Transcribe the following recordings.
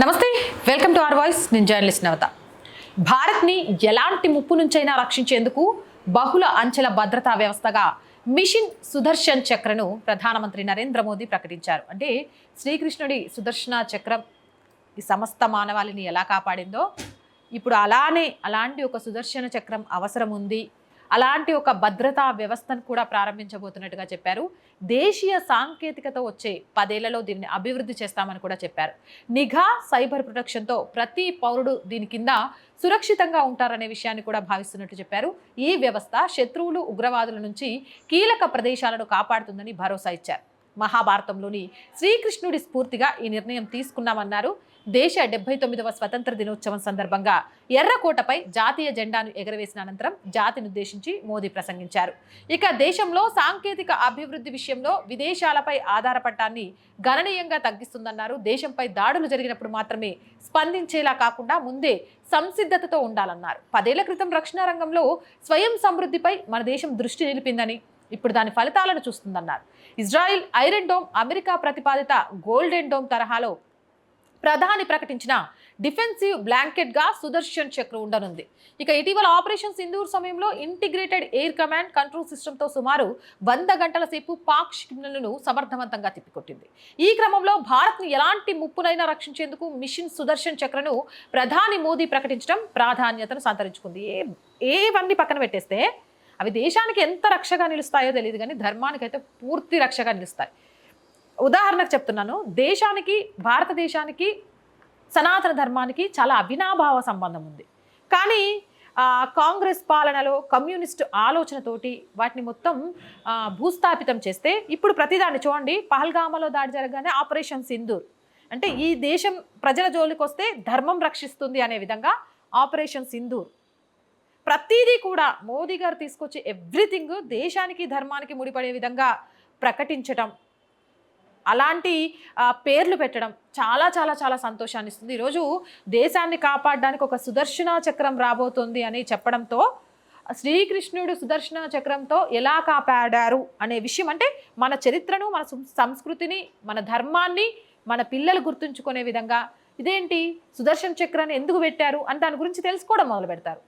నమస్తే welcome to R voice. నేను journalist నవత. భారత్ని ఎలాంటి ముప్పు నుంచైనా రక్షించేందుకు బహుళ అంచెల భద్రతా వ్యవస్థగా మిషన్ సుదర్శన్ చక్రను ప్రధానమంత్రి నరేంద్ర మోదీ ప్రకటించారు. అంటే శ్రీకృష్ణుడి సుదర్శన చక్రం ఈ సమస్త మానవాళిని ఎలా కాపాడిందో ఇప్పుడు అలానే అలాంటి ఒక సుదర్శన చక్రం అవసరం ఉంది. అలాంటి ఒక భద్రతా వ్యవస్థను కూడా ప్రారంభించబోతున్నట్టుగా చెప్పారు. దేశీయ సాంకేతికత వచ్చే పదేళ్ళలో దీన్ని అభివృద్ధి చేస్తామని కూడా చెప్పారు. నిఘా సైబర్ ప్రొటెక్షన్తో ప్రతి పౌరుడు దీని కింద సురక్షితంగా ఉంటారనే విషయాన్ని కూడా భావిస్తున్నట్టు చెప్పారు. ఈ వ్యవస్థ శత్రువులు ఉగ్రవాదుల నుంచి కీలక ప్రదేశాలను కాపాడుతుందని భరోసా ఇచ్చారు. మహాభారతంలోని శ్రీకృష్ణుడి స్ఫూర్తిగా ఈ నిర్ణయం తీసుకున్నామన్నారు. దేశ డెబ్బై తొమ్మిదవ స్వతంత్ర దినోత్సవం సందర్భంగా ఎర్రకోటపై జాతీయ జెండాను ఎగరవేసిన అనంతరం జాతిని ఉద్దేశించి మోదీ ప్రసంగించారు. ఇక దేశంలో సాంకేతిక అభివృద్ధి విషయంలో విదేశాలపై ఆధారపడటాన్ని గణనీయంగా తగ్గిస్తుందన్నారు. దేశంపై దాడులు జరిగినప్పుడు మాత్రమే స్పందించేలా కాకుండా ముందే సంసిద్ధతతో ఉండాలన్నారు. పదేళ్ళ క్రితం రక్షణ రంగంలో స్వయం సమృద్ధిపై మన దేశం దృష్టి నిలిపిందని ఇప్పుడు దాని ఫలితాలను చూస్తుందన్నారు. ఇజ్రాయిల్ ఐరన్ డోమ్ అమెరికా ప్రతిపాదిత గోల్డెన్ డోమ్ తరహాలో ప్రధాని ప్రకటించిన డిఫెన్సివ్ బ్లాంకెట్గా సుదర్శన్ చక్ర ఉండనుంది. ఇక ఇటీవల ఆపరేషన్ సింధూర్ సమయంలో ఇంటిగ్రేటెడ్ ఎయిర్ కమాండ్ కంట్రోల్ సిస్టమ్తో సుమారు వంద గంటల సేపు పాక్ సిగ్నల్ను సమర్థవంతంగా తిప్పికొట్టింది. ఈ క్రమంలో భారత్ను ఎలాంటి ముప్పునైనా రక్షించేందుకు మిషన్ సుదర్శన్ చక్రను ప్రధాని మోదీ ప్రకటించడం ప్రాధాన్యతను సంతరించుకుంది. ఏ ఏవన్నీ పక్కన పెట్టేస్తే అవి దేశానికి ఎంత రక్షగా నిలుస్తాయో తెలియదు కానీ ధర్మానికి అయితే పూర్తి రక్షగా నిలుస్తాయి. ఉదాహరణకు చెప్తున్నాను. దేశానికి భారతదేశానికి సనాతన ధర్మానికి చాలా అవినాభావ సంబంధం ఉంది. కానీ కాంగ్రెస్ పాలనలో కమ్యూనిస్టు ఆలోచనతోటి వాటిని మొత్తం భూస్థాపితం చేస్తే ఇప్పుడు ప్రతిదాన్ని చూడండి. పహల్గామలో దాడి జరగగానే ఆపరేషన్ సింధూర్. అంటే ఈ దేశం ప్రజల జోలికి వస్తే ధర్మం రక్షిస్తుంది అనే విధంగా ఆపరేషన్ సింధూర్. ప్రతీదీ కూడా మోదీ గారు తీసుకొచ్చి ఎవ్రీథింగ్ దేశానికి ధర్మానికి ముడిపడే విధంగా ప్రకటించటం అలాంటి పేర్లు పెట్టడం చాలా చాలా చాలా సంతోషాన్ని ఇస్తుంది ఈరోజు దేశాన్ని కాపాడడానికి ఒక సుదర్శన చక్రం రాబోతుంది అని చెప్పడంతో శ్రీకృష్ణుడు సుదర్శన చక్రంతో ఎలా కాపాడారు అనే విషయం అంటే మన చరిత్రను మన సంస్కృతిని మన ధర్మాన్ని మన పిల్లలు గుర్తుంచుకునే విధంగా ఇదేంటి? సుదర్శన చక్రాన్ని ఎందుకు పెట్టారు అని దాని గురించి తెలుసుకోవడం మొదలు పెడతారు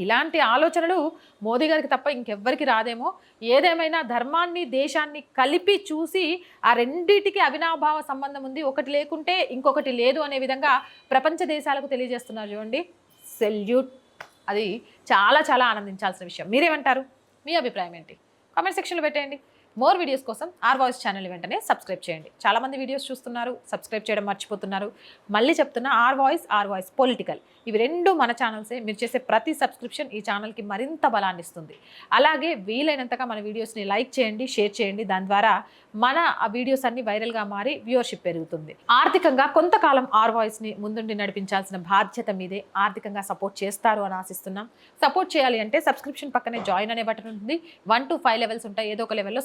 ఇలాంటి ఆలోచనలు మోదీ గారికి తప్ప ఇంకెవ్వరికి రాదేమో. ఏదేమైనా ధర్మాన్ని దేశాన్ని కలిపి చూసి ఆ రెండిటికి అవినాభావ సంబంధం ఉంది. ఒకటి లేకుంటే ఇంకొకటి లేదు అనే విధంగా ప్రపంచ దేశాలకు తెలియజేస్తున్నారు చూడండి. సెల్యూట్. అది చాలా చాలా ఆనందించాల్సిన విషయం. మీరేమంటారు? మీ అభిప్రాయం ఏంటి? కామెంట్ సెక్షన్లో పెట్టేయండి. మోర్ వీడియోస్ కోసం ఆర్ వాయిస్ ఛానల్ వెంటనే సబ్స్క్రైబ్ చేయండి. చాలామంది వీడియోస్ చూస్తున్నారు సబ్స్క్రైబ్ చేయడం మర్చిపోతున్నారు. మళ్ళీ చెప్తున్నా R voice R voice political ఇవి రెండు మన ఛానల్సే మీరు చేసే ప్రతి సబ్స్క్రిప్షన్ ఈ ఛానల్కి మరింత బలాన్ని ఇస్తుంది. అలాగే వీలైనంతగా మన వీడియోస్ని లైక్ చేయండి షేర్ చేయండి. దాని ద్వారా మన ఆ వీడియోస్ అన్ని వైరల్గా మారి వ్యూవర్షిప్ పెరుగుతుంది. ఆర్థికంగా కొంతకాలం ఆర్ వాయిస్ని ముందుండి నడిపించాల్సిన బాధ్యత మీదే ఆర్థికంగా సపోర్ట్ చేస్తారు అని ఆశిస్తున్నాం. సపోర్ట్ చేయాలి అంటే సబ్స్క్రిప్షన్ పక్కనే జాయిన్ అనే బటన్ ఉంటుంది. వన్ టు ఫైవ్ లెవెల్స్ ఉంటాయి. ఏదో ఒక లెవెల్లో